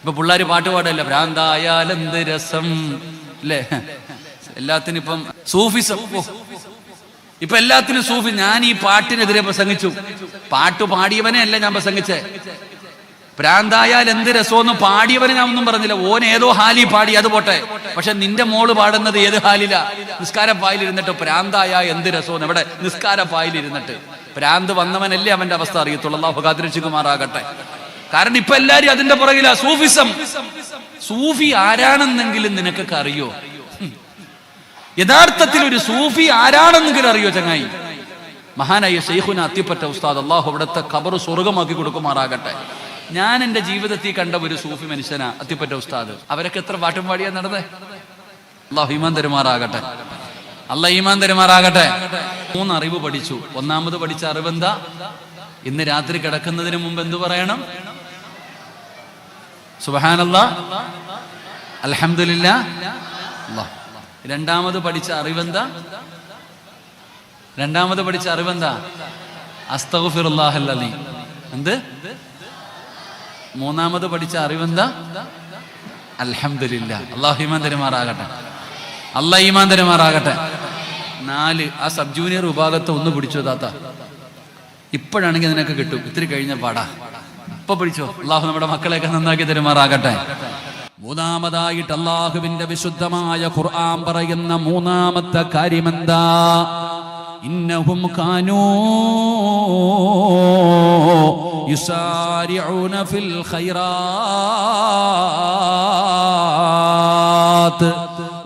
ഇപ്പൊ പിള്ളേര് പാട്ട് പാടല്ല ഭ്രാന്തായാലെന്ത് രസം? അല്ലേ? എല്ലാത്തിനും ഇപ്പം സൂഫിസം. ഇപ്പൊ എല്ലാത്തിനും സൂഫി ഞാൻ ഈ പാട്ടിനെതിരെ പ്രസംഗിച്ചു. പാട്ട് പാടിയവനെ അല്ല ഞാൻ പ്രസംഗിച്ചേ. ഭ്രാന്തായാൽ എന്ത് രസമൊന്നും പാടിയവനെ ഞാൻ ഒന്നും പറഞ്ഞില്ല. ഓൻ ഏതോ ഹാലി പാടി അത് പോട്ടെ. പക്ഷെ നിന്റെ മോൾ പാടുന്നത് ഏത് ഹാലില? നിസ്കാര പായിലിരുന്നിട്ട് ഭ്രാന്തായ എന്ത് രസമെന്ന് ഇവിടെ നിസ്കാര പായിലിരുന്നിട്ട് ഭ്രാന്ത് വന്നവനല്ലേ അവന്റെ അവസ്ഥ അറിയത്തുള്ളൂ. അള്ളാഹു കാത്തിരക്ഷിക്കുമാറാകട്ടെ കാരണം ഇപ്പൊ എല്ലാരും അതിന്റെ പുറകിലാ. സൂഫിസം. സൂഫി ആരാണെന്നെങ്കിലും നിനക്കൊക്കെ അറിയോ? യഥാർത്ഥത്തിൽ ഒരു സൂഫി ആരാണെന്നെങ്കിലും അറിയോ ചങ്ങായി? മഹാനായ ഷെയ്ഖുന അത്തിപ്പറ്റ ഉസ്താദ് അള്ളാഹു അവിടുത്തെ ഖബർ സ്വർഗമാക്കി കൊടുക്കുമാറാകട്ടെ. ഞാൻ എന്റെ ജീവിതത്തിൽ കണ്ട ഒരു സൂഫി മനുഷ്യനാ അത്തിപ്പറ്റ ഉസ്താദ്. അവരൊക്കെ എത്ര പാട്ടും പാടിയാ നടന്നേ? അള്ളാഹു ഈമാൻ തരുമാറാകട്ടെ. അല്ല ഈമാൻ തരുമാറാകട്ടെ. മൂന്ന് അറിവ് പഠിച്ചു. ഒന്നാമത് പഠിച്ച അറിവെന്താ? ഇന്ന് രാത്രി കിടക്കുന്നതിന് മുമ്പ് എന്തു പറയണം? സുബഹാനല്ല. അല്ലാഹ് രണ്ടാമത് പഠിച്ച അറിവെന്താ? രണ്ടാമത് പഠിച്ച അറിവെന്താ? അസ്തഗ്ഫിറുല്ലാഹല്ലദീ. എന്ത്? മൂന്നാമത് പഠിച്ച അറിവെന്താ? അൽഹംദുലില്ലാ. അള്ളാഹു ഈമാൻ തരുമാറാകട്ടെ. അള്ളാഹ് ഈമാൻ തരുമാറാകട്ടെ. നാല് ആ സബ് ജൂനിയർ വിഭാഗത്തെ ഒന്ന് പിടിച്ചു താത്ത? ഇപ്പോഴാണെങ്കിൽ അതിനൊക്കെ കിട്ടും. ഇത്തിരി കഴിഞ്ഞ പാടാ. ഇപ്പൊ പിടിച്ചോ? അള്ളാഹു നമ്മുടെ മക്കളെയൊക്കെ നന്നാക്കി തരുമാറാകട്ടെ. മൂന്നാമതായിട്ട് അള്ളാഹുവിന്റെ വിശുദ്ധമായ ഖുർആൻ പറയുന്ന മൂന്നാമത്തെ കാര്യമെന്താ? ഇന്നഹും കാനൂ യുസാരിഊന ഫിൽ ഖൈറാത്ത്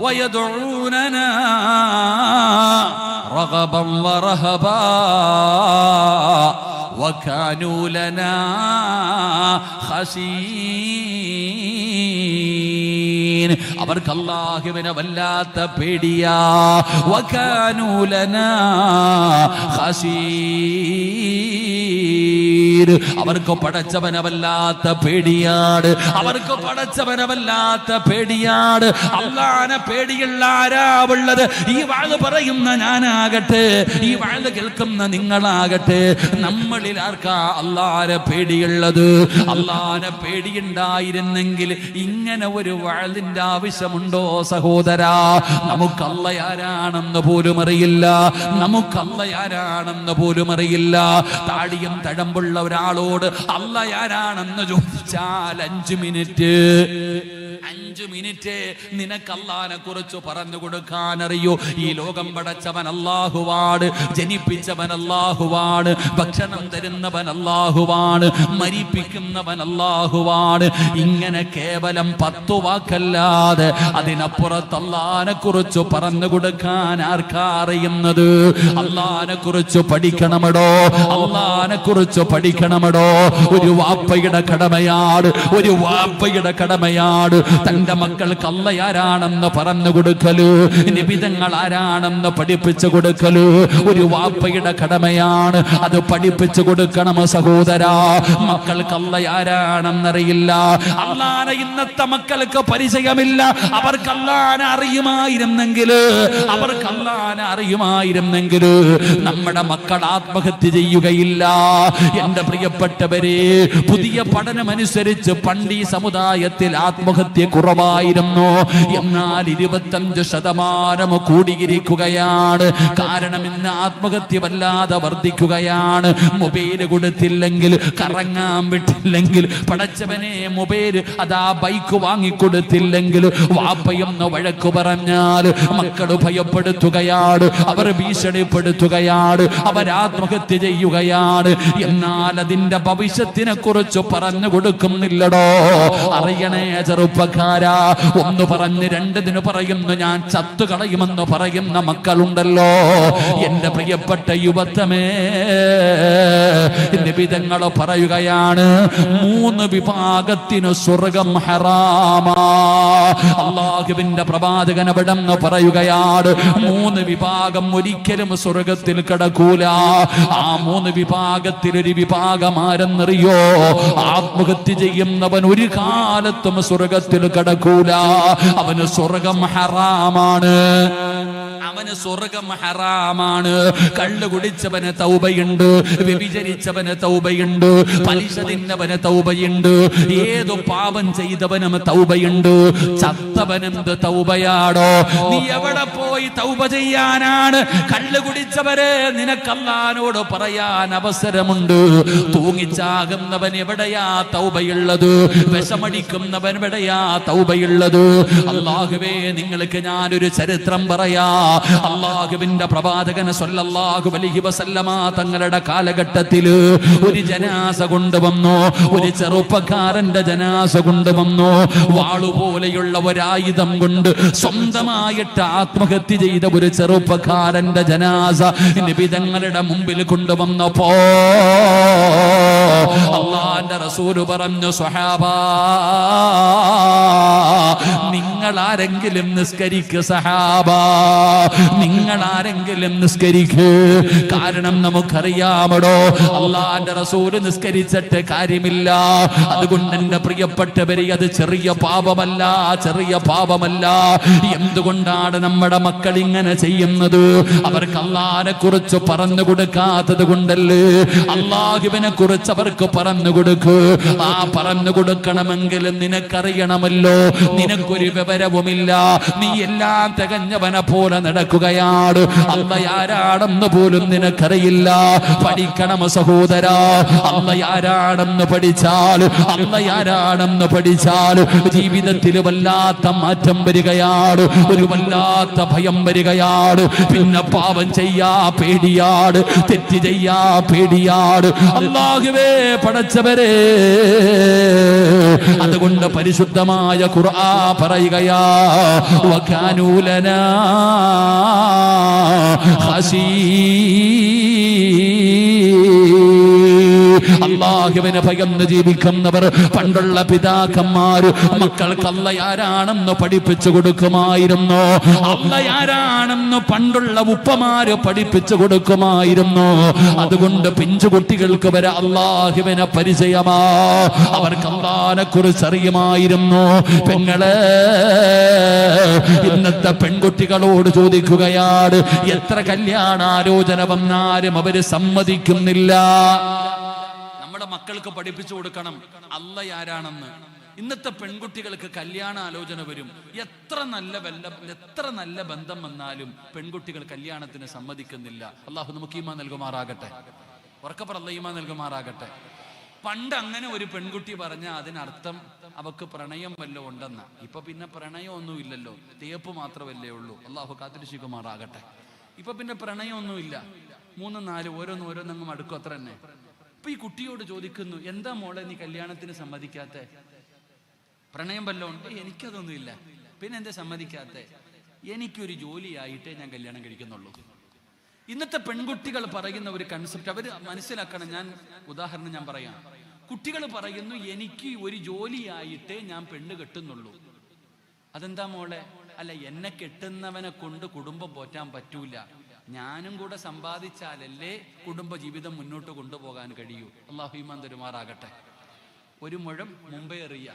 വയദഊനനാ റഗബൻ വറഹബാ وكانوا لنا خشين അവർക്ക് അള്ളാഹുവിനെ വല്ലാത്ത പേടിയാ വകാനൂലന ഖശീർ അവർക്ക് പടച്ചവനവല്ലാത്ത പേടിയാണ്. അവർക്ക് പടച്ചവനവല്ലാത്ത പേടിയാണ്. അള്ളാന പേടിയുള്ള ആരാവുള്ളത് ഈ വാഴ് പറയുന്ന ഞാനാകട്ടെ ഈ വാഴ് കേൾക്കുന്ന നിങ്ങളാകട്ടെ. നമ്മളിൽ ആർക്കാ അള്ളാന പേടിയുള്ളത്? അള്ളാന പേടിയുണ്ടായിരുന്നെങ്കിൽ ഇങ്ങനെ ഒരു വാഴിന്റെ ആവശ്യമുണ്ടോ സഹോദരാ? നമുക്കല്ല ആരാണെന്ന് പോലും അറിയില്ല. നമുക്കല്ല ആരാണെന്ന് പോലും അറിയില്ല. താടിയും തഴമ്പുള്ള ഒരാളോട് അല്ല ആരാണെന്ന് ചോദിച്ചാൽ അഞ്ചു മിനിറ്റ്. അഞ്ചു മിനിറ്റ് നിനക്കല്ലാനെ കുറിച്ച് പറഞ്ഞു കൊടുക്കാൻ അറിയൂ ഈ ലോകം പടച്ചവൻ അല്ലാഹുവാണ് ജനിപ്പിച്ചവൻ അല്ലാഹുവാണ് ഭക്ഷണം തരുന്നവൻ അല്ലാഹുവാണ് മരിപ്പിക്കുന്നവൻ അല്ലാഹുവാണ് ഇങ്ങനെ കേവലം പത്തു വാക്കല്ലാതെ അതിനപ്പുറത്ത് അല്ലാനെ കുറിച്ച് പറഞ്ഞു കൊടുക്കാൻ ആർക്കാ അറിയുന്നത്? അല്ലാനെ കുറിച്ച് പഠിക്കണമടോ? അല്ലാനെ കുറിച്ച് പഠിക്കണമടോ? ഒരു വാപ്പയുടെ കടമയാണ് ഒരു വാപ്പയുടെ കടമയാണ്. മക്കൾക്ക് അല്ല ആരാണെന്ന് പറഞ്ഞു കൊടുക്കലു. നിബിതങ്ങൾ ആരാണെന്ന് പഠിപ്പിച്ചു കൊടുക്കലു. ഒരു വാപ്പയുടെ കടമയാണ് അത് പഠിപ്പിച്ചു കൊടുക്കണം സഹോദര. മക്കൾക്ക് അല്ല ആരാണെന്നറിയില്ല അല്ലാന ഇന്നത്തെ മക്കൾക്ക് പരിചയമില്ല. അവർക്ക് അള്ളാനെ അറിയുമായിരുന്നെങ്കിൽ അവർക്ക് അള്ളാനെ അറിയുമായിരുന്നെങ്കിൽ നമ്മുടെ മക്കൾ ആത്മഹത്യ ചെയ്യുകയില്ല. എന്റെ പ്രിയപ്പെട്ടവരെ പുതിയ പഠനമനുസരിച്ച് പണ്ട് സമുദായത്തിൽ ആത്മഹത്യ കുറവായിരുന്നു എന്നാൽ ഇരുപത്തഞ്ച് ശതമാനം കൂടിയിരിക്കുകയാണ്. കാരണം ഇന്ന് ആത്മഹത്യ വല്ലാതെ വർദ്ധിക്കുകയാണ്. മൊബൈൽ കൊടുത്തില്ലെങ്കിൽ കറങ്ങാൻ വിട്ടില്ലെങ്കിൽ പടച്ചവനെ മൊബൈൽ അതാ ബൈക്ക് വാങ്ങിക്കൊടുത്തില്ലെങ്കിൽ വാപ്പയെന്ന് വഴക്ക് പറഞ്ഞാൽ മക്കൾ ഭയപ്പെടുത്തുകയാണ് അവർ ഭീഷണിപ്പെടുത്തുകയാണ് അവർ ആത്മഹത്യ ചെയ്യുകയാണ്. എന്നാൽ അതിന്റെ ഭവിഷ്യത്തിനെ കുറിച്ച് പറഞ്ഞു കൊടുക്കുന്നില്ലടോ. അറിയണേ ചെറുപ്പക്കാരാ ഒന്ന് പറഞ്ഞ് രണ്ടതിന് പറയുന്നു ഞാൻ ചത്തു കളയുമെന്ന് പറയുന്ന മക്കളുണ്ടല്ലോ. എന്റെ പ്രിയപ്പെട്ട യുവത്വമേ നിബിതങ്ങൾ പറയുകയാണ് മൂന്ന് വിഭാഗത്തിന് സ്വർഗം ഹറാമാ. അള്ളാഹുവിന്റെ പ്രവാചകൻ അവിടെന്ന് പറയുകയാണ് മൂന്ന് വിഭാഗം ഒരിക്കലും സ്വർഗത്തിൽ കിടക്കൂല. ആ മൂന്ന് വിഭാഗത്തിൽ ഒരു വിഭാഗം ആരെന്നറിയോ? ആത്മഹത്യ ചെയ്യുന്നവൻ ഒരു കാലത്തും സ്വർഗത്തിൽ കിടക്കൂല അവന് സ്വർഗം ഹറാമാണ്. അവന് സ്വർഗം ഹറാമാണ്. കള്ളു കുടിച്ചവന് തൗബയുണ്ട് വ്യഭിചരിച്ചവന് തൗബയുണ്ട് പലിശ തിന്നവന് തൗബയുണ്ട് ഏതു പാപം ചെയ്തവനും തൗബയുണ്ട്. ചത്തവനെന്ത് തൗബയാടോ? നീ എവിടെ പോയി തൗബ ചെയ്യാനാണ്? കള്ളു കുടിച്ചവരെ നിനക്കല്ലാനോട് പറയാൻ അവസരമുണ്ട്. തൂങ്ങിച്ചാകുന്നവൻ എവിടെയാ തൗബയുള്ളത്? വിഷമടിക്കുന്നവൻ എവിടെയാ തൗബയുള്ളത്? അള്ളാഹുവേ നിങ്ങൾക്ക് ഞാനൊരു ചരിത്രം പറയാ. അള്ളാഹുവിന്റെ പ്രവാചകൻ സല്ലല്ലാഹു അലൈഹി വസല്ലമ തങ്ങളുടെ കാലഘട്ടത്തിൽ ഒരു ജനാസ കൊണ്ടുവന്നു. ഒരു ചെറുപ്പക്കാരന്റെ ജനാസ കൊണ്ടുവന്നു. വാളുപോലെയുള്ള ഒരായുധം കൊണ്ട് സ്വന്തമായിട്ട് ആത്മഹത്യ ചെയ്ത ഒരു ചെറുപ്പക്കാരന്റെ ജനാസ നിബിതങ്ങളുടെ മുമ്പിൽ കൊണ്ടുവന്നപ്പോ അള്ളാന്റെ റസൂൽ പറഞ്ഞു സ്വഹാബാ നിങ്ങൾ ആരെങ്കിലും നിസ്കരിക്കു സഹാബ. നിങ്ങൾ ആരെങ്കിലും നിസ്കരിക്ക്. കാരണം നമുക്കറിയാമടോ അള്ളാന്റെ റസൂൽ നിസ്കരിച്ചിട്ട് കാര്യമില്ല. അതുകൊണ്ട് എന്റെ പ്രിയപ്പെട്ടവരെ അത് ചെറിയ പാപമല്ല ചെറിയ പാപമല്ല. എന്തുകൊണ്ടാണ് നമ്മുടെ മക്കൾ ഇങ്ങനെ ചെയ്യുന്നത്? അവർക്ക് അള്ളാനെ കുറിച്ച് പറഞ്ഞു കൊടുക്കാത്തത് കൊണ്ടല്ലേ? അള്ളാഹുവിനെ കുറിച്ച് അവർക്ക് പറഞ്ഞു കൊടുക്കൂ. ആ പറഞ്ഞു കൊടുക്കണമെങ്കിൽ നിനക്കറിയണമല്ലോ നിനക്കൊരു വിവരവുമില്ല. നീ എല്ലാം തികഞ്ഞവനെ പോലെ നടക്കുകയാണ്. അമ്മ ആരാണെന്ന് പോലും നിനക്കറിയില്ല. പഠിക്കണം സഹോദര. അമ്മ ആരാണെന്ന് പഠിച്ചാൽ അമ്മ ആരാണെന്ന് പഠിച്ചാൽ ജീവിതത്തിൽ വല്ലാത്ത മാറ്റം വരികയാണ്. ഒരു വല്ലാത്ത ഭയം വരികയാണ്. പിന്നെ പാവം ചെയ്യാ പേടിയാട് തെറ്റ് ചെയ്യാ പേടിയാട് അള്ളാഹുവേ പടച്ചവരെ. അതുകൊണ്ട് പരിശുദ്ധമായ ഖുർആ പറയുകയാ വകാനൂലന خسی അള്ളാഹുവിനെ ഭയന്ന് ജീവിക്കുന്നവർ പണ്ടുള്ള പിതാക്കന്മാർ മക്കൾക്ക് അല്ലയാരാണെന്ന് പഠിപ്പിച്ചു കൊടുക്കുമായിരുന്നു. അല്ലയാരാണെന്ന് പണ്ടുള്ള ഉപ്പമാര് പഠിപ്പിച്ചു കൊടുക്കുമായിരുന്നു. അതുകൊണ്ട് പിഞ്ചു കുട്ടികൾക്ക് വരെ അള്ളാഹുവിനെ പരിചയമാ. അവർക്ക് അള്ളാനെ കുറിച്ച് അറിയുമായിരുന്നു. പെങ്ങളെ ഇന്നത്തെ പെൺകുട്ടികളോട് ചോദിക്കുകയാണ് എത്ര കല്യാണാലോചന വന്നാലും അവർ സമ്മതിക്കുന്നില്ല. നമ്മുടെ മക്കൾക്ക് പഠിപ്പിച്ചു കൊടുക്കണം. അല്ല ആരാണെന്ന്. ഇന്നത്തെ പെൺകുട്ടികൾക്ക് കല്യാണ ആലോചന വരും. എത്ര നല്ല ബന്ധം എത്ര നല്ല ബന്ധം വന്നാലും പെൺകുട്ടികൾ കല്യാണത്തിന് സമ്മതിക്കുന്നില്ല. അള്ളാഹു നമുക്ക് ഈമാ നൽകുമാറാകട്ടെ. ഉറക്കപ്പറ ഈമാ നൽകുമാറാകട്ടെ. പണ്ട് അങ്ങനെ ഒരു പെൺകുട്ടി പറഞ്ഞ അതിനർത്ഥം അവക്ക് പ്രണയം വല്ല ഉണ്ടെന്ന. ഇപ്പൊ പിന്നെ പ്രണയമൊന്നും ഇല്ലല്ലോ. തേപ്പ് മാത്രമല്ലേ ഉള്ളൂ. അള്ളാഹു കാത്തിരിശിക്കുമാറാകട്ടെ ഇപ്പൊ പിന്നെ പ്രണയമൊന്നുമില്ല മൂന്ന് നാല് ഓരോന്നും ഓരോന്നും അടുക്കും. അത്ര തന്നെ ഇപ്പൊ ഈ കുട്ടിയോട് ചോദിക്കുന്നു എന്താ മോളെ നീ കല്യാണത്തിന് സമ്മതിക്കാത്ത? പ്രണയം വല്ലോ ഉണ്ട്? "ഏയ്, എനിക്കതൊന്നുമില്ല പിന്നെ എന്താ സമ്മതിക്കാത്ത? എനിക്കൊരു ജോലിയായിട്ടേ ഞാൻ കല്യാണം കഴിക്കുന്നുള്ളൂ. ഇന്നത്തെ പെൺകുട്ടികൾ പറയുന്ന ഒരു കൺസെപ്റ്റ് അവർ മനസ്സിലാക്കണം. ഞാൻ ഉദാഹരണം ഞാൻ പറയാം. കുട്ടികൾ പറയുന്നു എനിക്ക് ഒരു ജോലിയായിട്ടേ ഞാൻ പെണ്ണ് കെട്ടുന്നുള്ളൂ. അതെന്താ മോളെ? അല്ല എന്നെ കെട്ടുന്നവനെ കൊണ്ട് കുടുംബം പോറ്റാൻ പറ്റൂല. ഞാനും കൂടെ സമ്പാദിച്ചാലല്ലേ കുടുംബ ജീവിതം മുന്നോട്ട് കൊണ്ടുപോകാൻ കഴിയൂ. അള്ളാഹു ഈമാൻ തരുമാറാകട്ടെ. ഒരു മുഴം മുമ്പേ എറിയ.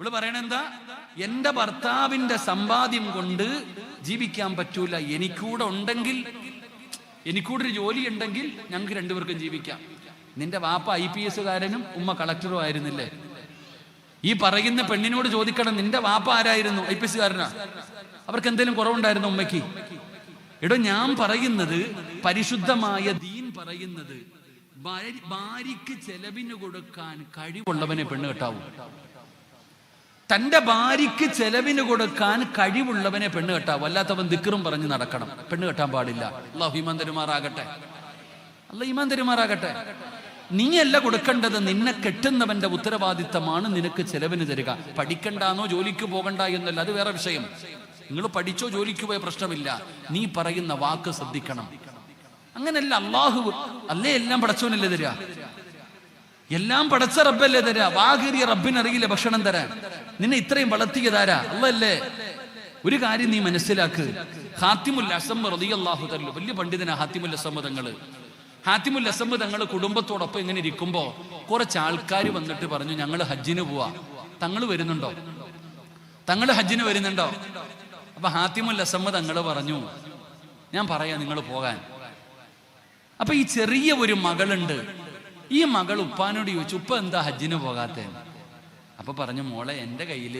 ഇവൾ പറയണെന്താ? എന്റെ ഭർത്താവിന്റെ സമ്പാദ്യം കൊണ്ട് ജീവിക്കാൻ പറ്റൂല. എനിക്കൂടെ ഉണ്ടെങ്കിൽ എനിക്കൂടെ ഒരു ജോലി ഉണ്ടെങ്കിൽ ഞങ്ങൾക്ക് രണ്ടുപേർക്കും ജീവിക്കാം. നിന്റെ വാപ്പ ഐ പി എസുകാരനും ഉമ്മ കളക്ടറും ആയിരുന്നില്ലേ? ഈ പറയുന്ന പെണ്ണിനോട് ചോദിക്കണം നിന്റെ വാപ്പ ആരായിരുന്നു? ഐ പി എസുകാരനാ അവർക്ക് എന്തെങ്കിലും കുറവുണ്ടായിരുന്നു ഉമ്മയ്ക്ക്? എടോ ഞാൻ പറയുന്നത് പരിശുദ്ധമായ ദീൻ പറയുന്നത് ഭാര്യക്ക് ചെലവിന് കൊടുക്കാൻ കഴിവുള്ളവനെ പെണ്ണ് കെട്ടാവൂ. തന്റെ ഭാര്യയ്ക്ക് ചെലവിന് കൊടുക്കാൻ കഴിവുള്ളവനെ പെണ്ണ് കെട്ടാവൂ. അല്ലാത്തവൻ ദിക്കറും പറഞ്ഞ് നടക്കണം. പെണ്ണ് കെട്ടാൻ പാടില്ല. അള്ളാഹു ഈമാൻ തരുമാറാകട്ടെ അല്ല ഈമാൻ തരുമാറാകട്ടെ നീയല്ല കൊടുക്കേണ്ടത് നിന്നെ കെട്ടുന്നവന്റെ ഉത്തരവാദിത്തമാണ് നിനക്ക് ചെലവിന് തരിക. പഠിക്കണ്ടാന്നോ ജോലിക്ക് പോകണ്ട എന്നല്ല. അത് വേറെ വിഷയം. നിങ്ങൾ പഠിച്ചോ ജോലിക്ക് പോയ പ്രശ്നമില്ല. നീ പറയുന്ന വാക്ക് ശ്രദ്ധിക്കണം. അങ്ങനല്ല അള്ളാഹു അല്ലേ എല്ലാം പടച്ചവനല്ലേ തരിക എല്ലാം പടച്ച റബ്ബല്ലേ തരാ? വാകേറിയ റബ്ബിനറിയില്ല ഭക്ഷണം തരാൻ നിന്നെ ഇത്രയും വളർത്തിയതാരാ? അല്ലല്ലേ ഒരു കാര്യം നീ മനസ്സിലാക്ക്. ഹാത്തിമുൽ അസമ്മ റളിയല്ലാഹു തല്ലു വലിയ പണ്ഡിതനാ ഹാത്തിമുൽ അസമ്മ തങ്ങൾ. ഹാത്തിമുൽ അസമ്മ തങ്ങൾ കുടുംബത്തോടൊപ്പം ഇങ്ങനെ ഇരിക്കുമ്പോ കുറച്ച് ആൾക്കാർ വന്നിട്ട് പറഞ്ഞു ഞങ്ങൾ ഹജ്ജിന് പോവാ. തങ്ങൾ വരുന്നുണ്ടോ? തങ്ങൾ ഹജ്ജിന് വരുന്നുണ്ടോ? അപ്പൊ ഹാത്തിമുൽ അസമ്മ തങ്ങൾ പറഞ്ഞു ഞാൻ പറയാ നിങ്ങൾ പോകാൻ. അപ്പൊ ഈ ചെറിയ ഒരു മകളുണ്ട്. ഈ മകൾ ഉപ്പാനോട് ചോദിച്ചു ഉപ്പ എന്താ ഹജ്ജിന് പോകാത്ത? അപ്പൊ പറഞ്ഞു മോളെ എന്റെ കയ്യിൽ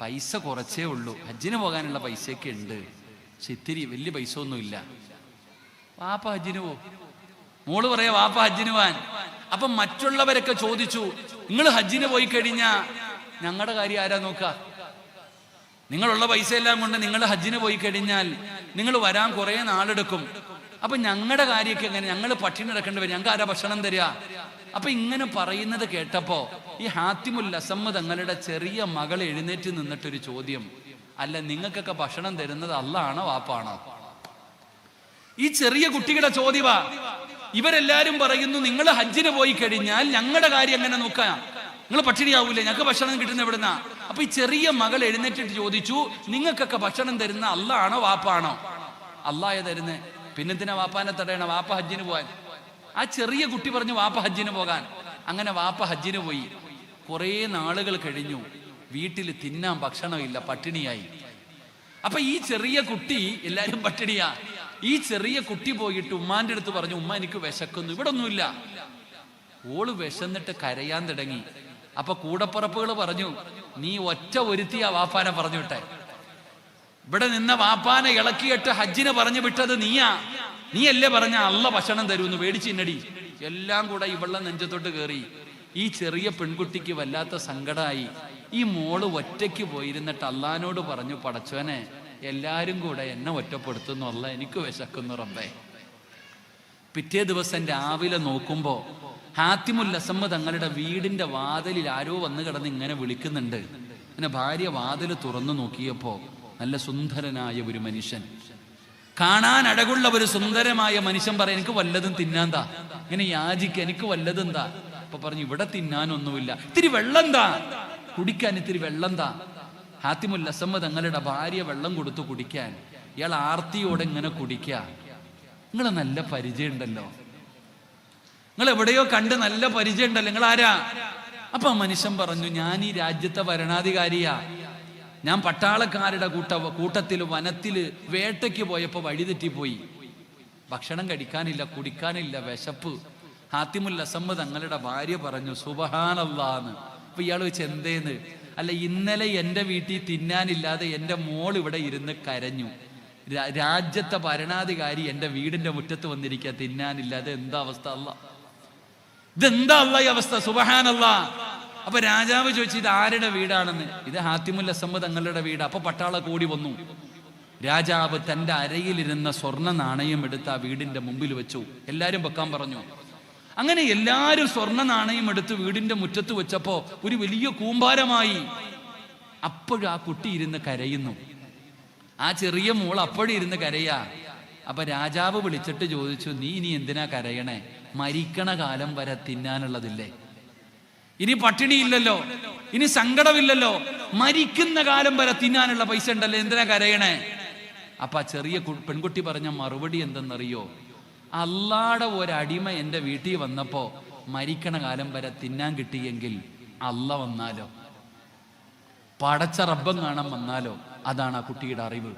പൈസ കുറച്ചേ ഉള്ളൂ. ഹജ്ജിന് പോകാനുള്ള പൈസയൊക്കെ ഉണ്ട്. പക്ഷെ ഇത്തിരി വലിയ പൈസ ഒന്നുമില്ല വാപ്പ ഹജ്ജിന് പോ. മോൾ പറയാ വാപ്പ ഹജ്ജിന് പോവാൻ അപ്പൊ മറ്റുള്ളവരൊക്കെ ചോദിച്ചു നിങ്ങൾ ഹജ്ജിന് പോയി കഴിഞ്ഞാ ഞങ്ങളുടെ കാര്യം ആരാ നോക്ക? നിങ്ങളുള്ള പൈസ എല്ലാം കൊണ്ട് നിങ്ങൾ ഹജ്ജിന് പോയി കഴിഞ്ഞാൽ നിങ്ങൾ വരാൻ കുറെ നാളെടുക്കും. അപ്പൊ ഞങ്ങളുടെ കാര്യമൊക്കെ എങ്ങനെ? ഞങ്ങൾ പട്ടിണി കിടക്കേണ്ടി വരും. ഞങ്ങൾക്ക് ആരാ ഭക്ഷണം തരിക? അപ്പൊ ഇങ്ങനെ പറയുന്നത് കേട്ടപ്പോ ഈ ഹാത്തിമുൽ അസമ്മ തങ്ങളുടെ ചെറിയ മകൾ എഴുന്നേറ്റ് നിന്നിട്ടൊരു ചോദ്യം. അല്ല നിങ്ങൾക്കൊക്കെ ഭക്ഷണം തരുന്നത് അല്ലാണോ വാപ്പാണോ? ഈ ചെറിയ കുട്ടികളുടെ ചോദ്യവാ ഇവരെല്ലാരും പറയുന്നു നിങ്ങൾ ഹജ്ജിന് പോയി കഴിഞ്ഞാൽ ഞങ്ങളുടെ കാര്യം എങ്ങനെ നോക്കാം? നിങ്ങൾ പട്ടിണിയാവൂലേ? ഞങ്ങൾക്ക് ഭക്ഷണം കിട്ടുന്ന എവിടുന്ന? അപ്പൊ ഈ ചെറിയ മകൾ എഴുന്നേറ്റിട്ട് ചോദിച്ചു നിങ്ങൾക്കൊക്കെ ഭക്ഷണം തരുന്ന അല്ലാണോ വാപ്പാണോ? അല്ലായ തരുന്നേ? പിന്നെന്തിനാ വാപ്പാനെ തടയണ? വാപ്പ ഹജ്ജിന് പോകാൻ ആ ചെറിയ കുട്ടി പറഞ്ഞു വാപ്പ ഹജ്ജിന് പോകാൻ. അങ്ങനെ വാപ്പ ഹജ്ജിന് പോയി. കുറേ നാളുകൾ കഴിഞ്ഞു. വീട്ടിൽ തിന്നാൻ ഭക്ഷണമില്ല പട്ടിണിയായി. അപ്പൊ ഈ ചെറിയ കുട്ടി എല്ലാരും പട്ടിണിയാ. ഈ ചെറിയ കുട്ടി പോയിട്ട് ഉമ്മാന്റെ അടുത്ത് പറഞ്ഞു ഉമ്മ എനിക്ക് വിശക്കുന്നു ഇവിടെ ഒന്നുമില്ല ഓൾ വിശന്നിട്ട് കരയാൻ തുടങ്ങി. അപ്പൊ കൂടപ്പുറപ്പുകൾ പറഞ്ഞു നീ ഒറ്റ ഒരുത്തിയാ വാപ്പാനെ പറഞ്ഞു വിട്ടെ. ഇവിടെ നിന്ന വാപ്പാനെ ഇളക്കിയിട്ട് ഹജ്ജിനെ പറഞ്ഞു വിട്ടത് നീയാ. നീയല്ലേ പറഞ്ഞ അള്ള ഭക്ഷണം തരൂന്ന് പേടിച്ചിന്നടി എല്ലാം കൂടെ ഇവളെ നെഞ്ചത്തോട്ട് കയറി ഈ ചെറിയ പെൺകുട്ടിക്ക് വല്ലാത്ത സങ്കടമായി ഈ മോൾ ഒറ്റയ്ക്ക് പോയിരുന്നിട്ട് അള്ളഹാനോട് പറഞ്ഞു പടച്ചോനെ എല്ലാരും കൂടെ എന്നെ ഒറ്റപ്പെടുത്തുന്നുള്ള എനിക്ക് വിശക്കുന്നു റബ്ബേ. പിറ്റേ ദിവസം രാവിലെ നോക്കുമ്പോ ഹാത്തിമുൽ അസമ്മ തങ്ങളുടെ വീടിന്റെ വാതിലിൽ ആരോ വന്ന് കിടന്ന് ഇങ്ങനെ വിളിക്കുന്നുണ്ട്. പിന്നെ ഭാര്യ വാതിൽ തുറന്നു നോക്കിയപ്പോ നല്ല സുന്ദരനായ ഒരു മനുഷ്യൻ. കാണാൻ അഴകുള്ള ഒരു സുന്ദരമായ മനുഷ്യൻ പറയാം എനിക്ക് വല്ലതും തിന്നാന്താ? ഇങ്ങനെ യാചിക്ക എനിക്ക് വല്ലതും എന്താ? അപ്പൊ പറഞ്ഞു ഇവിടെ തിന്നാനൊന്നുമില്ല. ഇത്തിരി വെള്ളം താ. കുടിക്കാൻ ഇത്തിരി വെള്ളം താ. ഹാത്തിമുൽ അസമ്മ തങ്ങളുടെ ഭാര്യ വെള്ളം കൊടുത്തു കുടിക്കാൻ. ഇയാൾ ആർത്തിയോടെ ഇങ്ങനെ കുടിക്കുക നിങ്ങളെ നല്ല പരിചയം ഉണ്ടല്ലോ നിങ്ങൾ എവിടെയോ കണ്ട് നല്ല പരിചയം ഉണ്ടല്ലോ നിങ്ങൾ ആരാ അപ്പൊ മനുഷ്യൻ പറഞ്ഞു ഞാൻ ഈ രാജ്യത്തെ ഭരണാധികാരിയാ. ഞാൻ പട്ടാളക്കാരുടെ കൂട്ട കൂട്ടത്തിൽ വനത്തിൽ വേട്ടയ്ക്ക് പോയപ്പോ വഴിതെറ്റിപ്പോയി ഭക്ഷണം കഴിക്കാനില്ല കുടിക്കാനില്ല വിശപ്പ്. ഹാത്തിമുൽ അസമ്മ തങ്ങളുടെ ഭാര്യ പറഞ്ഞു സുബഹാനല്ലാന്ന് അപ്പൊ ഇയാൾ വെച്ച് എന്തേന്ന്? അല്ല ഇന്നലെ എന്റെ വീട്ടിൽ തിന്നാനില്ലാതെ എന്റെ മോൾ ഇവിടെ ഇരുന്ന് കരഞ്ഞു. രാജ്യത്തെ ഭരണാധികാരി എന്റെ വീടിന്റെ മുറ്റത്ത് വന്നിരിക്കുക തിന്നാനില്ലാതെ എന്താ അവസ്ഥ? അല്ല ഇതെന്താ അല്ല ഈ അവസ്ഥ? സുബഹാനല്ല. അപ്പൊ രാജാവ് ചോദിച്ചു ഇത് ആരുടെ വീടാണെന്ന്? ഇത് ഹാത്തിമുൽ അസമ്മ തങ്ങളുടെ വീട്. അപ്പൊ പട്ടാള കൂടി വന്നു. രാജാവ് തന്റെ അരയിലിരുന്ന സ്വർണ നാണയം എടുത്ത് ആ വീടിന്റെ മുമ്പിൽ വെച്ചു. എല്ലാരും വെക്കാൻ പറഞ്ഞു. അങ്ങനെ എല്ലാരും സ്വർണ നാണയം എടുത്ത് വീടിന്റെ മുറ്റത്ത് വെച്ചപ്പോ ഒരു വലിയ കൂമ്പാരമായി അപ്പോഴും ആ കുട്ടി ഇരുന്ന് കരയുന്നു. ആ ചെറിയ മോൾ അപ്പോഴും ഇരുന്ന് കരയാ. അപ്പൊ രാജാവ് വിളിച്ചിട്ട് ചോദിച്ചു നീ ഇനി എന്തിനാ കരയണേ? മരിക്കണ കാലം വരെ തിന്നാനുള്ളതില്ലേ? ഇനി പട്ടിണിയില്ലല്ലോ ഇനി സങ്കടമില്ലല്ലോ മരിക്കുന്ന കാലം വരെ തിന്നാനുള്ള പൈസ ഉണ്ടല്ലോ എന്തിനാ കരയണേ? അപ്പൊ ആ ചെറിയ പെൺകുട്ടി പറഞ്ഞ മറുപടി എന്തെന്നറിയോ? അല്ലാടെ ഒരടിമ എന്റെ വീട്ടിൽ വന്നപ്പോ മരിക്കണ കാലം വരെ തിന്നാൻ കിട്ടിയെങ്കിൽ അല്ല വന്നാലോ? പടച്ച റബ്ബം കാണാൻ വന്നാലോ? അതാണ് ആ കുട്ടിയുടെ അറിവ്.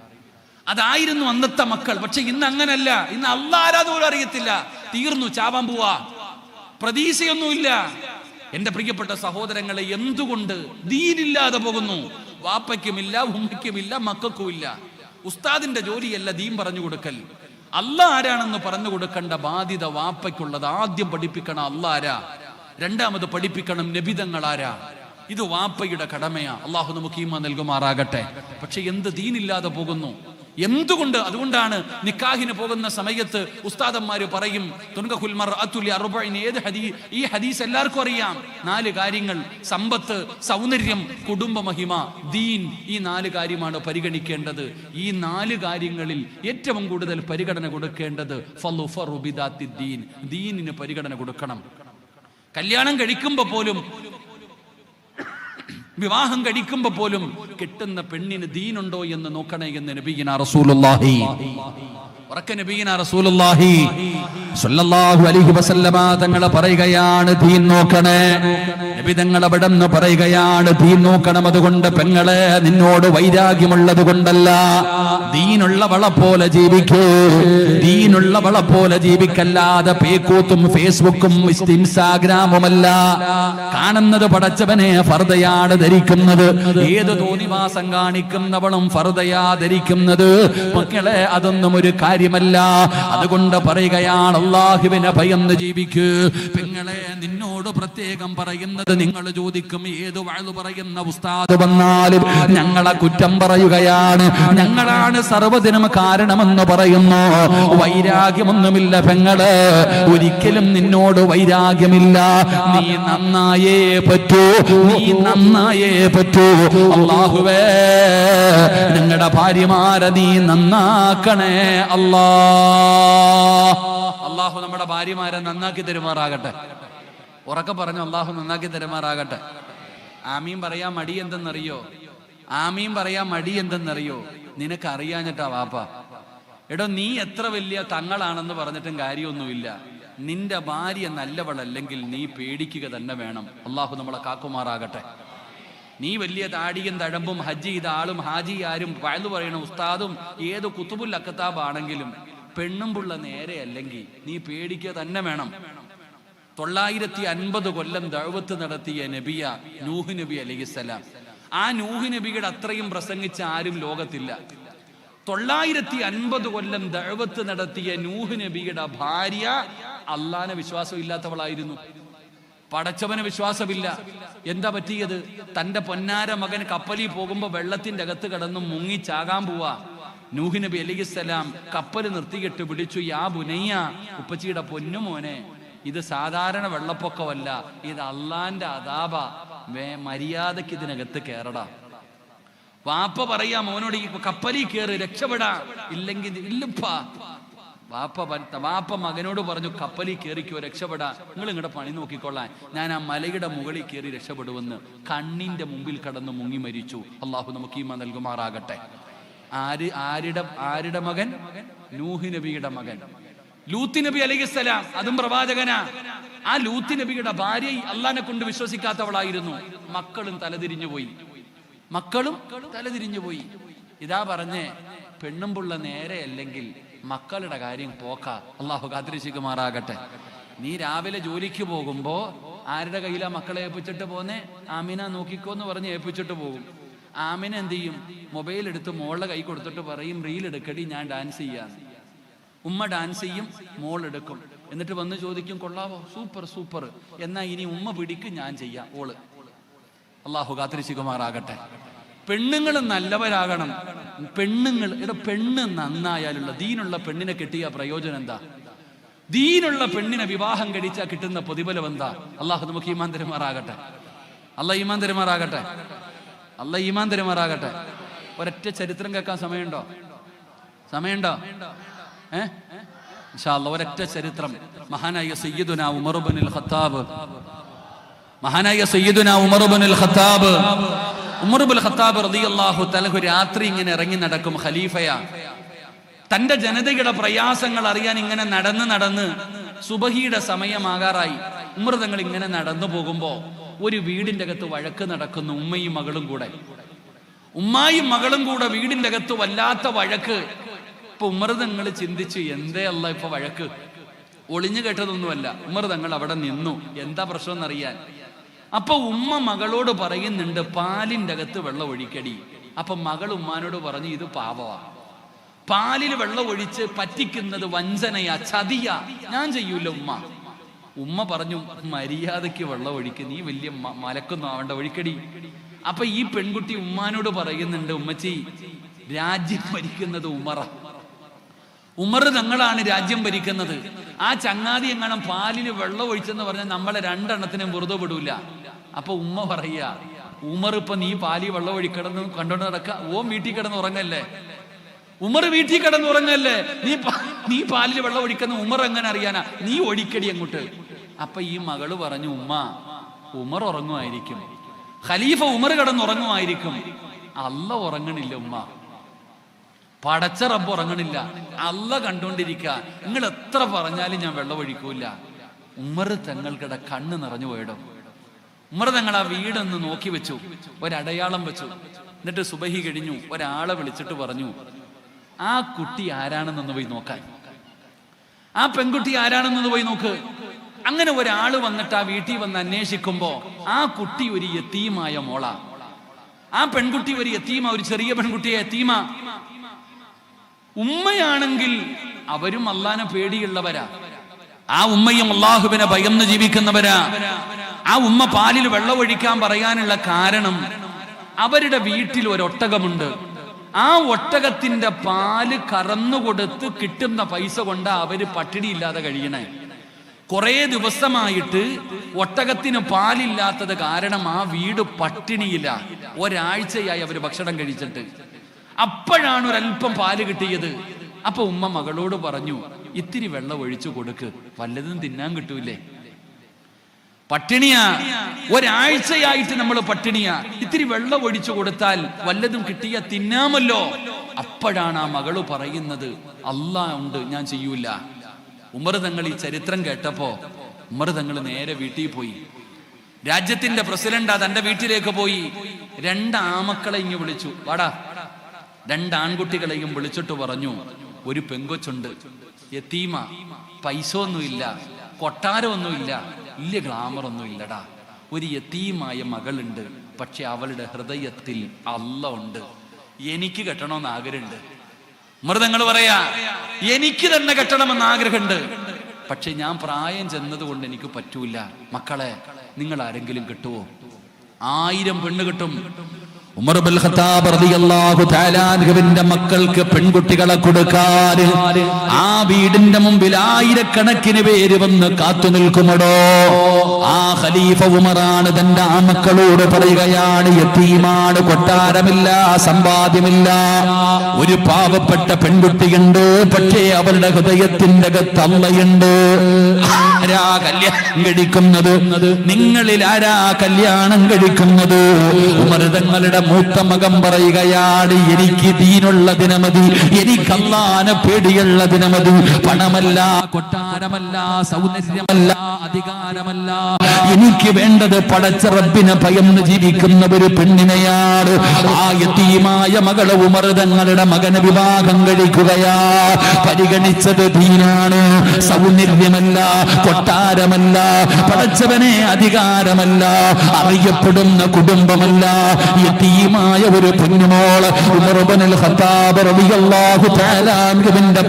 അതായിരുന്നു അന്നത്തെ മക്കൾ. പക്ഷെ ഇന്ന് അങ്ങനല്ല. ഇന്ന് അല്ലാരാത് പോലും അറിയത്തില്ല. തീർന്നു ചാവാൻ പോവാ. പ്രതീക്ഷയൊന്നുമില്ല. എന്റെ പ്രിയപ്പെട്ട സഹോദരങ്ങളെ എന്തുകൊണ്ട് ദീനില്ലാതെ പോകുന്നു? വാപ്പയ്ക്കുമില്ല ഉമ്മയ്ക്കുമില്ല മക്കൾക്കുമില്ല. ഉസ്താദിന്റെ ജോലിയല്ല ദീൻ പറഞ്ഞു കൊടുക്കൽ. അല്ല ആരാണെന്ന് പറഞ്ഞു കൊടുക്കേണ്ട ബാധ്യത വാപ്പയ്ക്കുള്ളത്. ആദ്യം പഠിപ്പിക്കണം അല്ല ആരാ? രണ്ടാമത് പഠിപ്പിക്കണം നബിതങ്ങൾ ആരാ? ഇത് വാപ്പയുടെ കടമയാ. അള്ളാഹു നമുക്ക് ഈമ നൽകുമാറാകട്ടെ. പക്ഷെ എന്ത് ദീനില്ലാതെ പോകുന്നു? എന്തുകൊണ്ട് അതുകൊണ്ടാണ് നിക്കാഹിന് പോകുന്ന സമയത്ത് ഉസ്താദന്മാർ പറയും ഏത് ഹദീ ഈ ഹദീസ് എല്ലാവർക്കും അറിയാം. നാല് കാര്യങ്ങൾ സമ്പത്ത് സൗന്ദര്യം കുടുംബമഹിമ ദീൻ ഈ നാല് കാര്യമാണ് പരിഗണിക്കേണ്ടത്. ഈ നാല് കാര്യങ്ങളിൽ ഏറ്റവും കൂടുതൽ പരിഗണന കൊടുക്കേണ്ടത് ദീനിന് പരിഗണന കൊടുക്കണം. കല്യാണം കഴിക്കുമ്പോൾ പോലും വിവാഹം കഴിക്കുമ്പോ പോലും കിട്ടുന്ന പെണ്ണിന് ദീനുണ്ടോ എന്ന് നോക്കണേ എന്ന് നബീന റസൂലുള്ളാഹി. ഉറക്ക നബീന റസൂലുള്ളാഹി. സ്വല്ലല്ലാഹു അലൈഹി വസല്ലമ തങ്ങൾ പറയുകയാണ് ദീൻ നോക്കണേ. നബിതങ്ങൾ അവിടെ നിന്ന് പറയുകയാണ് ദീൻ നോക്കണം അതുകൊണ്ട് പെങ്ങളെ നിന്നോട് വൈരാഗ്യമുള്ളത് കൊണ്ടല്ല. ദീനുള്ളവളെ പോലെ ജീവിക്കൂ. ദീനുള്ളവളെ പോലെ ജീവിക്കല്ലാതെ പേക്കൂത്തും ഫേസ്ബുക്കും ഇൻസ്റ്റാഗ്രാമുമല്ല. കാണുന്നത് പടച്ചവനെ ഫർദയാണ് ധരിക്കുന്നത്. ഏത് തോന്നിവാസം കാണിക്കുന്നവളും ഫർദയാ ധരിക്കുന്നത്. മക്കളെ അതൊന്നും ഒരു കാര്യമല്ല. അതുകൊണ്ട് പറയുകയാണ് അള്ളാഹുവിനെ ഭയന്ന് ജീവിക്കൂ. പെങ്ങളെ നിന്നോട് പ്രത്യേകം പറയുന്നത് നിങ്ങൾ ചോദിക്കും. ഏത് വാഴു പറയുന്ന ഉസ്താദ് വന്നാലും ഞങ്ങളെ കുറ്റം പറയുകയാണ്. ഞങ്ങളാണ് സർവതിനും കാരണമെന്ന് പറയുന്നു. വൈരാഗ്യമൊന്നുമില്ല പെങ്ങൾ. ഒരിക്കലും നിന്നോട് വൈരാഗ്യമില്ല. നീ നന്നായേ പറ്റൂ. നീ നന്നായേ പറ്റൂ. അള്ളാഹുവേ ഞങ്ങളുടെ ഭാര്യമാരെ നീ നന്നാക്കണേ. അല്ലാ. അള്ളാഹു നമ്മുടെ ഭാര്യമാരെ നന്നാക്കി തരുമാറാകട്ടെ. ഉറക്കെ പറഞ്ഞു അള്ളാഹു നന്നാക്കി തരുമാറാകട്ടെ. ആമീൻ പറയാ മടി എന്തെന്നറിയോ? ആമീൻ പറയാ മടി എന്തെന്നറിയോ? നിനക്ക് അറിയാഞ്ഞിട്ടാ വാപ്പ. എടോ നീ എത്ര വലിയ തങ്ങളാണെന്ന് പറഞ്ഞിട്ടും കാര്യമൊന്നുമില്ല. നിന്റെ ഭാര്യ നല്ലവളല്ലെങ്കിൽ നീ പേടിക്കുക തന്നെ വേണം. അള്ളാഹു നമ്മളെ കാക്കുമാറാകട്ടെ. നീ വലിയ താടിയും തഴമ്പും ഹജ്ജ് ചെയ്ത ആളും ഹാജി ആരും വയലു പറയണ ഉസ്താദും ഏത് കുത്തുബുൽ അക്കത്താബാണെങ്കിലും പെണ്ണും പുള്ള നേരെ അല്ലെങ്കിൽ നീ പേടിക്കുക തന്നെ വേണം. തൊള്ളായിരത്തി അൻപത് കൊല്ലം ദഴവത്ത് നടത്തിയ നബിയ നൂഹ് നബി അലൈഹിസ്സലാം ആ നൂഹ് നബിയുടെ അത്രയും പ്രസംഗിച്ച ആരും ലോകത്തില്ല. തൊള്ളായിരത്തി അൻപത് കൊല്ലം ദഴവത്ത് നടത്തിയ നൂഹ് നബിയുടെ ഭാര്യ അള്ളാനെ വിശ്വാസം ഇല്ലാത്തവളായിരുന്നു. പടച്ചവന് വിശ്വാസമില്ല. എന്താ പറ്റിയത്? തന്റെ പൊന്നാര മകൻ കപ്പലിൽ പോകുമ്പോ വെള്ളത്തിന്റെ അകത്ത് കിടന്ന് മുങ്ങി ചാകാൻ പോവാ. നൂഹ് നബി അലിസ്സലാം കപ്പൽ നിർത്തിയിട്ട് പിടിച്ചു യാ ബുനയ്യ ഉപ്പച്ചിയുടെ പൊന്നുമോനെ ഇത് സാധാരണ വെള്ളപ്പൊക്കമല്ല ഇത് അള്ളാന്റെ അതാപ മര്യാദയ്ക്ക് ഇതിനകത്ത് കയറടാ വാപ്പ പറയാ മോനോട് ഈ കപ്പലിൽ കയറി രക്ഷപ്പെടാ ഇല്ലെങ്കിൽ ഇല്ലപ്പാ. വാപ്പ വാപ്പ മകനോട് പറഞ്ഞു കപ്പലിൽ കയറിക്കോ രക്ഷപ്പെടാ. നിങ്ങൾ ഇങ്ങടെ പണി നോക്കിക്കൊള്ളാൻ. ഞാൻ ആ മലയുടെ മുകളിൽ കയറി രക്ഷപ്പെടുവെന്ന് കണ്ണിന്റെ മുമ്പിൽ കടന്ന് മുങ്ങി മരിച്ചു. അള്ളാഹു നമുക്ക് ഈമ നൽകുമാറാകട്ടെ. ആര് ആരുടെ ആരുടെ മകൻ? നൂഹ് നബിയുടെ മകൻ. ലൂത്തി നബി അലൈഹിസ്സലാം അതും പ്രവാചകനാ. ആ ലൂത്തി നബിയുടെ ഭാര്യ അള്ളാനെ കൊണ്ട് വിശ്വസിക്കാത്തവളായിരുന്നു. മക്കളും തലതിരിഞ്ഞു പോയി. മക്കളും തലതിരിഞ്ഞു പോയി. ഇതാ പറഞ്ഞേ പെണ്ണും പുള്ള നേരെ അല്ലെങ്കിൽ മക്കളുടെ കാര്യം പോക്ക. അള്ളാഹു കാത്തിരിശിക്കുമാറാകട്ടെ നീ രാവിലെ ജോലിക്ക് പോകുമ്പോ ആരുടെ കയ്യിലാ മക്കളെ ഏൽപ്പിച്ചിട്ട് പോന്നെ? ആമിന നോക്കിക്കോന്ന് പറഞ്ഞ് ഏൽപ്പിച്ചിട്ട് പോകും. ആമിന എന്ത് ചെയ്യും? മൊബൈൽ എടുത്ത് മോളുടെ കൈ കൊടുത്തിട്ട് പറയും റീൽ എടുക്കടി ഞാൻ ഡാൻസ് ചെയ്യാന്ന്. ഉമ്മ ഡാൻസ് ചെയ്യും മോൾ എടുക്കും. എന്നിട്ട് വന്ന് ചോദിക്കും കൊള്ളാവോ? Super super. എന്നാ ഇനി ഉമ്മ പിടിക്കും ഞാൻ ചെയ്യാം. ഓൾ അള്ളാഹു കാത്തിരിശികുമാറാകട്ടെ പെണ്ണുങ്ങൾ നല്ലവരാകണം. പെണ്ണുങ്ങൾ ഇവിടെ പെണ്ണ് നന്നായാലുള്ള ദീനുള്ള പെണ്ണിനെ കിട്ടിയ പ്രയോജനം എന്താ? ദീനുള്ള പെണ്ണിനെ വിവാഹം കഴിച്ചാൽ കിട്ടുന്ന പ്രതിഫലം എന്താ? അള്ളാഹു നമുക്ക് ഈമാൻ തരുമാറാകട്ടെ. അല്ല ഈമാൻ അല്ല ഈമാൻ തരുമാറാകട്ടെ. ഒരൊറ്റ ചരിത്രം കേൾക്കാൻ സമയമുണ്ടോ? സമയമുണ്ടോ? ഏ? ഇൻഷാ അല്ലാ ഒരൊറ്റ ചരിത്രം. മഹാനായ സയ്യിദുന ഉമർ ഇബ്നുൽ ഖത്താബ്. മഹാനായ സയ്യിദുന Umar Ibnul Khattab. Umar Ibnul Khattab റളിയല്ലാഹു തലഹു രാത്രി ഇങ്ങനെ ഇറങ്ങി നടക്കും ഖലീഫയാ. തന്റെ ജനതയുടെ പ്രയാസങ്ങൾ അറിയാൻ ഇങ്ങനെ നടന്ന് നടന്ന് സുബഹിയുടെ സമയമാകാറായി. ഉമർ തങ്ങൾ ഇങ്ങനെ നടന്നു പോകുമ്പോ ഒരു വീടിന്റെ അകത്ത് വഴക്ക് നടക്കുന്നു ഉമ്മയും മകളും കൂടെ. ഉമ്മായും മകളും കൂടെ വീടിന്റെ അകത്ത് വല്ലാത്ത വഴക്ക്. ഇപ്പൊ ഉമർ തങ്ങൾ ചിന്തിച്ചു എന്തേ അല്ല ഇപ്പൊ വഴക്ക്? ഒളിഞ്ഞു കേട്ടതൊന്നുമല്ല. ഉമർ തങ്ങൾ അവിടെ നിന്നു. എന്താ പ്രശ്നം എന്നറിയാൻ അപ്പൊ ഉമ്മ മകളോട് പറയുന്നുണ്ട് പാലിന്റെ അകത്ത് വെള്ളം ഒഴിക്കടി. അപ്പൊ മകൾ ഉമ്മാനോട് പറഞ്ഞു ഇത് പാപവാ പാലിൽ വെള്ളം ഒഴിച്ച് പറ്റിക്കുന്നത് വഞ്ചനയാ ചതിയാ. ഞാൻ ചെയ്യൂല ഉമ്മ. ഉമ്മ പറഞ്ഞു മര്യാദയ്ക്ക് വെള്ളം ഒഴിക്ക് നീ വലിയ മലക്കൊന്നും ആവണ്ട ഒഴിക്കടി. അപ്പൊ ഈ പെൺകുട്ടി ഉമ്മാനോട് പറയുന്നുണ്ട് ഉമ്മച്ചി രാജ്യം ഭരിക്കുന്നത് ഉമറ. ഉമർ തങ്ങളാണ് രാജ്യം ഭരിക്കുന്നത്. ആ ചങ്ങാതി എങ്ങാനും പാലിന് വെള്ളം ഒഴിച്ചെന്ന് പറഞ്ഞാൽ നമ്മളെ രണ്ടെണ്ണത്തിനും വെറുതെ വിടൂല. അപ്പൊ ഉമ്മ പറയ ഉമർ ഇപ്പൊ നീ പാലി വെള്ളം ഒഴിക്കടന്ന് കണ്ടോണ്ട് നടക്ക. ഓ വീട്ടിൽ കിടന്ന് ഉറങ്ങല്ലേ? ഉമർ വീട്ടിൽ കിടന്ന് ഉറങ്ങല്ലേ? നീ നീ പാലിൽ വെള്ളം ഒഴിക്കുന്ന ഉമർ എങ്ങനെ അറിയാനാ? നീ ഒഴിക്കടി അങ്ങോട്ട്. അപ്പൊ ഈ മകൾ പറഞ്ഞു ഉമ്മ ഉമർ ഉറങ്ങുമായിരിക്കും. ഖലീഫ ഉമർ കിടന്ന് ഉറങ്ങുമായിരിക്കും അല്ല ഉറങ്ങണില്ല ഉമ്മ. പടച്ച റബ്ബ് ഉറങ്ങണില്ല. അല്ല കണ്ടോണ്ടിരിക്ക. നിങ്ങൾ എത്ര പറഞ്ഞാലും ഞാൻ വെള്ളം ഒഴിക്കൂല. ഉമ്മർ തങ്ങൾക്കിടെ കണ്ണ് നിറഞ്ഞു പോയിടും. ഉമർ തങ്ങൾ ആ വീടൊന്ന് നോക്കി വെച്ചു. ഒരടയാളം വെച്ചു. എന്നിട്ട് സുബഹി കഴിഞ്ഞു. ഒരാളെ വിളിച്ചിട്ട് പറഞ്ഞു ആ കുട്ടി ആരാണെന്നൊന്ന് പോയി നോക്കാൻ. ആ പെൺകുട്ടി ആരാണെന്നൊന്ന് പോയി നോക്ക്. അങ്ങനെ ഒരാൾ വന്നിട്ട് ആ വീട്ടിൽ വന്ന് അന്വേഷിക്കുമ്പോ ആ കുട്ടി ഒരു യത്തീമായ മോള. ആ പെൺകുട്ടി ഒരു യത്തീമ ഒരു ചെറിയ പെൺകുട്ടിയെ യത്തീമ ഉമ്മയാണെങ്കിൽ അവരും അള്ളാനെ പേടിയുള്ളവരാ. ആ ഉമ്മയും അള്ളാഹുവിനെ ഭയന്ന് ജീവിക്കുന്നവരാ. ആ ഉമ്മ പാലിൽ വെള്ളമൊഴിക്കാൻ പറയാനുള്ള കാരണം അവരുടെ വീട്ടിൽ ഒരു ആ ഒട്ടകത്തിന്റെ പാൽ കറന്നുകൊടുത്ത് കിട്ടുന്ന പൈസ കൊണ്ട് അവർ പട്ടിണിയില്ലാതെ കഴിയണേ. കുറെ ദിവസമായിട്ട് ഒട്ടകത്തിന് പാലില്ലാത്തത് കാരണം ആ വീട് പട്ടിണിയില്ല. ഒരാഴ്ചയായി അവർ ഭക്ഷണം കഴിച്ചിട്ട്. അപ്പോഴാണ് ഒരല്പം പാൽ കിട്ടിയത്. അപ്പൊ ഉമ്മ മകളോട് പറഞ്ഞു ഇത്തിരി വെള്ളം ഒഴിച്ചു കൊടുക്ക്. വല്ലതും തിന്നാൻ കിട്ടൂലേ? പട്ടിണിയാ. ഒരാഴ്ചയായിട്ട് നമ്മൾ പട്ടിണിയാ. ഇത്തിരി വെള്ളം ഒഴിച്ചു കൊടുത്താൽ വല്ലതും കിട്ടിയ തിന്നാമല്ലോ. അപ്പോഴാണ് ആ മകൾ പറയുന്നത് അല്ല ഉണ്ട് ഞാൻ ചെയ്യൂല. ഉമർ തങ്ങൾ ഈ ചരിത്രം കേട്ടപ്പോ ഉമർ തങ്ങൾ നേരെ വീട്ടിൽ പോയി. രാജ്യത്തിന്റെ പ്രസിഡന്റ് തന്റെ വീട്ടിലേക്ക് പോയി. രണ്ട് ആമക്കളെ ഇങ്ങ് വിളിച്ചു. വാടാ. രണ്ട് ആൺകുട്ടികളെയും വിളിച്ചിട്ട് പറഞ്ഞു ഒരു പെങ്കൊച്ചുണ്ട്. യത്തീമ പൈസ ഒന്നുമില്ല കൊട്ടാരമൊന്നുമില്ല. ഇല്ല ഗ്ലാമർ ഒന്നും ഇല്ലടാ ഒരു യത്തീമായ മകളുണ്ട്. പക്ഷെ അവളുടെ ഹൃദയത്തിൽ അല്ല ഉണ്ട്. എനിക്ക് കെട്ടണമെന്ന് ആഗ്രഹമുണ്ട്. മൃതങ്ങൾ പറയാ എനിക്ക് തന്നെ കെട്ടണമെന്ന് ആഗ്രഹമുണ്ട്. പക്ഷെ ഞാൻ പ്രായം ചെന്നതുകൊണ്ട് എനിക്ക് പറ്റൂല. മക്കളെ നിങ്ങൾ ആരെങ്കിലും കിട്ടുവോ? ആയിരം പെണ്ണ് കിട്ടും. ഖത്താബ് മക്കൾക്ക് പെൺകുട്ടികളെ കൊടുക്കാൻ ആ വീടിന്റെ മുമ്പിൽ ആയിരക്കണക്കിന് പേര് വന്ന് കാത്തു നിൽക്കുമടോ. ആ ഖലീഫ ഉമറാണ് തന്റെ ആ മക്കളോട് പറയുകയാണ് യത്തീമാണ് കൊട്ടാരമില്ല സമ്പാദ്യമില്ല. ഒരു പാവപ്പെട്ട പെൺകുട്ടിയുണ്ട് പക്ഷേ അവരുടെ ഹൃദയത്തിന്റെ അകത്ത് അള്ളയുണ്ട് ആരാ കല്യാണം കഴിക്കുന്നത്? നിങ്ങളിൽ ആരാ കല്യാണം കഴിക്കുന്നത്? ഉമർതങ്ങളുടെ മൂത്ത മകം പറയുകയാണ് എനിക്ക് ദീനുള്ള ദിനമതി എനിക്ക് അള്ളാനെ പേടിയുള്ള ദിനമതി പണമല്ല കൊട്ടാരമല്ല സൗന്ദര്യമല്ല അധികാരമല്ല. എനിക്ക് വേണ്ടത് പടച്ച റബ്ബിനെ ഭയന്ന് ജീവിക്കുന്ന ഒരു പെണ്ണിനെയാണ്. ആ യതീമായ മകൾ ഉമർതങ്ങളുടെ മകന് വിവാഹം കഴിക്കുകയാ. പരിഗണിച്ചത് ദീനാണ് സൗന്ദര്യമല്ല കൊട്ടാരമല്ല പടച്ചവനെ അധികാരമല്ല അറിയപ്പെടുന്ന കുടുംബമല്ല. യതീമായ ഒരു പൊന്നുമോൾ ഉമർബനുൽ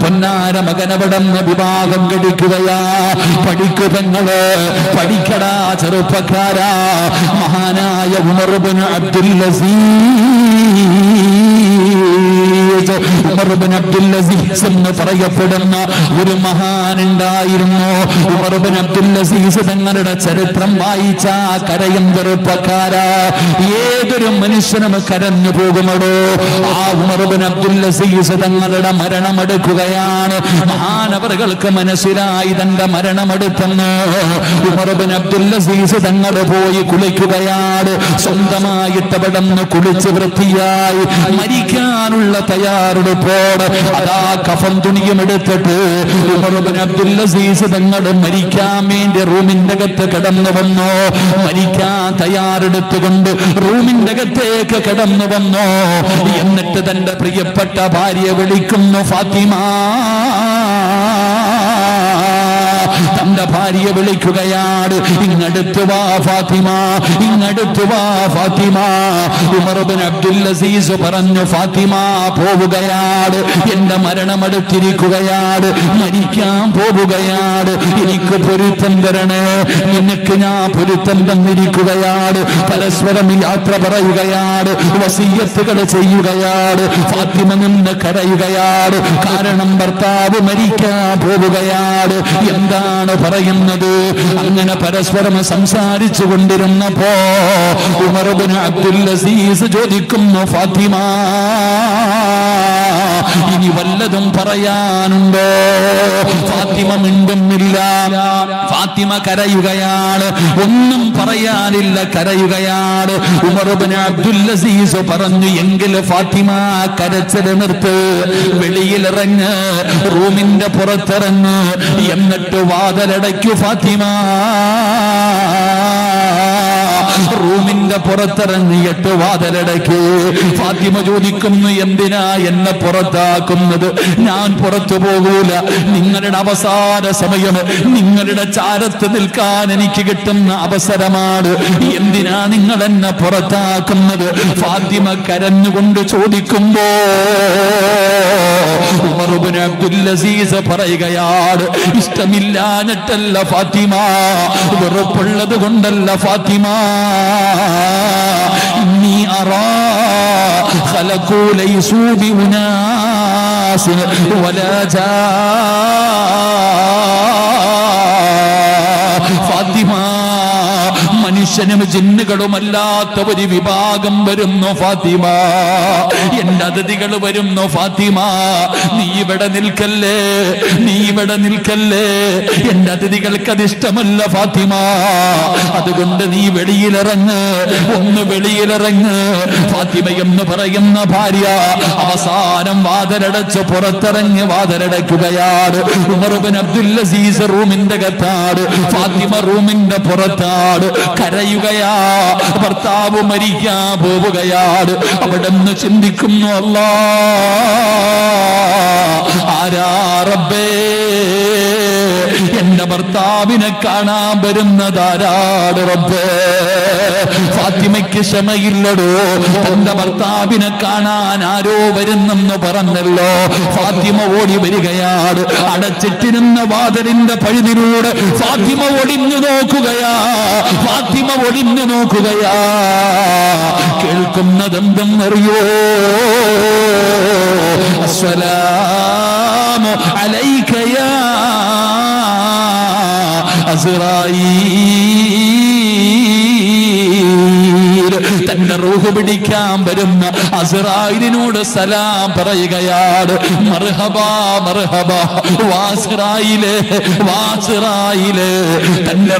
പൊന്നാര മകനവിടന്ന് വിവാഹം കഴിക്കുകയാ. പഠിക്കുതങ്ങൾ പഠിക്കടാ ചെറുപ്പക്കാരാ. മഹാനായ ഉമർബിൻ അബ്ദുൽ ഉമർബിൻ അബ്ദുൽ അസീസ് എന്ന് പറയപ്പെടുന്ന ഒരു മഹാനുണ്ടായിരുന്നു. ഉമർബിൻ അബ്ദുൽ അസീസ് തങ്ങളുടെ ചരിത്രം വായിച്ച കരയും ചെറുപ്പക്കാര ഏതൊരു മനുഷ്യനും കരഞ്ഞു പോകുമടോ? ആ ഉമർബിൻ അബ്ദുൽ അസീസ് തങ്ങളുടെ മരണമെടുക്കുകയാണ്. മഹാനവറുകൾക്ക് മനസ്സിലായി തന്റെ മരണമെടുത്തെന്ന്. ഉമർബിൻ അബ്ദുൽ അസീസ് തങ്ങൾ പോയി കുളിക്കുകയാണ്. സ്വന്തമായിട്ട് അവിടെ കുളിച്ച് വൃത്തിയായി മരിക്കാനുള്ള തയ്യാറെടുപ്പോട് അതാ കഫം തുണിയും എടുത്തിട്ട് അബ്ദുൽ അസീസ് തങ്ങൾ മരിക്കാൻ വേണ്ടി റൂമിന്റെ അകത്ത് കടന്നു വന്നു. മരിക്കാൻ തയ്യാറെടുത്തുകൊണ്ട് റൂമിന്റെ അകത്തേക്ക് കടന്നു വന്നു. എന്നിട്ട് തന്റെ പ്രിയപ്പെട്ട ഭാര്യ വിളിക്കുന്നു ഫാത്തിമ. തന്റെ ഭാര്യ വിളിക്കുകയാണ്. ഇങ്ങടുത്ത് വാ ഫാത്തിമ. ഇങ്ങടുത്ത് വാ ഫാത്തിമ. ഉമർബിൻ അബ്ദുൽ അസീസ് പറഞ്ഞു ഫാത്തിമ പോവുകയാണ്. എന്റെ മരണമടുത്തിരിക്കുകയാണ് മരിക്കാൻ പോവുകയാണ്. എനിക്ക് പൊരുത്തം തരണേ. നിനക്ക് ഞാൻ പൊരുത്തം തന്നിരിക്കുകയാണ്. പരസ്പരം യാത്ര പറയുകയാണ്. വസീയത്തുകൾ ചെയ്യുകയാണ്. ഫാത്തിമ നിന്ന് കരയുകയാണ്. കാരണം ഭർത്താവ് മരിക്കാൻ പോവുകയാണ്. എന്താണ് പറയുന്നത്. അങ്ങനെ പരസ്പരം സംസാരിച്ചു കൊണ്ടിരുന്നപ്പോ ഉമർബിൻ അബ്ദുൽ അസീസ് ചോദിക്കുന്നു ഫാത്തിമ ഇനി വല്ലതും പറയാനുണ്ടോ? ഫാത്തിമ മിണ്ടുന്നില്ല. ഫാത്തിമ കരയുകയാണ്. ഒന്നും പറയാനില്ല കരയുകയാണ്. ഉമർബിൻ അബ്ദുൽ അസീസ് പറഞ്ഞു എങ്കിൽ ഫാത്തിമ കരച്ചത് നിർത്ത് വെളിയിലിറങ്ങ് റൂമിന്റെ പുറത്തിറങ്ങ് എന്നിട്ട് വാതിലടയ്ക്കു ഫാത്തിമ. റൂമിന്റെ പുറത്തിറങ്ങിയിട്ട് വാതിലടക്കി. ഫാത്തിമ ചോദിക്കുന്നു എന്തിനാ എന്നെ പുറത്താക്കുന്നത്? ഞാൻ പുറത്തു പോകൂല. നിങ്ങളുടെ അവസാന സമയം നിങ്ങളുടെ ചാരത്ത് നിൽക്കാൻ എനിക്ക് കിട്ടുന്ന അവസരമാണ്. എന്തിനാ നിങ്ങൾ എന്നെ പുറത്താക്കുന്നത്? ഫാത്തിമ കരഞ്ഞുകൊണ്ട് ചോദിക്കുമ്പോ അബ്ദുൽ പറയുകയാണ് ഇഷ്ടമില്ലാഞ്ഞിട്ടല്ല ഫാത്തിമ വെറുപ്പുള്ളത് കൊണ്ടല്ല ഫാത്തിമ. إني أرى خلقوا ليسوا بأناس ولا جاء فاطمة മനുഷ്യനും ജിന്നുകളുമല്ലാത്ത ഒരു വിഭാഗം വരുന്നു ഫാത്തിമ. എന്റെ അതിഥികൾ വരുന്നു ഫാത്തിമ. നീ ഇവിടെ നിൽക്കല്ലേ? നീ ഇവിടെ നിൽക്കല്ലേ? എന്റെ അതിഥികൾക്ക് അത് ഇഷ്ടമല്ല ഫാത്തിമ. അതുകൊണ്ട് നീ വെളിയിലിറങ്ങ് ഒന്ന് വെളിയിലിറങ്ങ്. ഫാത്തിമ എന്ന് പറയുന്ന ഭാര്യ അവസാനം വാതരടച്ച് പുറത്തിറങ്ങി വാതിലടയ്ക്കുകയാണ് ഉമർബൻ അബ്ദുല്ല അസീസ് റൂമിന്റെ കത്താണ് ഫാത്തിമ റൂമിന്റെ പുറത്താണ്. കരയുകയാ. ഭർത്താവ് മരിക്കാൻ പോവുകയാണ്. അവിടെ നിന്ന് ചിന്തിക്കുന്നു അല്ലാ. ആരാ റബ്ബേ? എന്റെ ഭർത്താവിനെ കാണാൻ വരുന്ന ധാരാട് റബ്ബേ? ഫാത്തിമയ്ക്ക് ക്ഷമയില്ലടോ. തന്റെ ഭർത്താവിനെ കാണാൻ ആരോ വരുന്നെന്ന് പറഞ്ഞല്ലോ. ഫാത്തിമ ഓടി വരികയാണ്. അടച്ചിട്ടിരുന്ന വാതിലിന്റെ പഴുതിലൂടെ ഫാത്തിമ ഒളിഞ്ഞു നോക്കുകയാ. ഫാത്തിമ ഒളിഞ്ഞു നോക്കുകയാ. കേൾക്കുന്നതെന്തെന്നറിയോ? അസ്സലാമു അലൈക യാ അസ്റായീൽ തന്റെ റൂഹ് പിടിക്കാൻ വരുന്ന അസറായിലിനോട് സലാം പറയുകയാണ്. മർഹബാ മർഹബാ വാസിറായിലെ വാസിറായിലെ. തന്റെ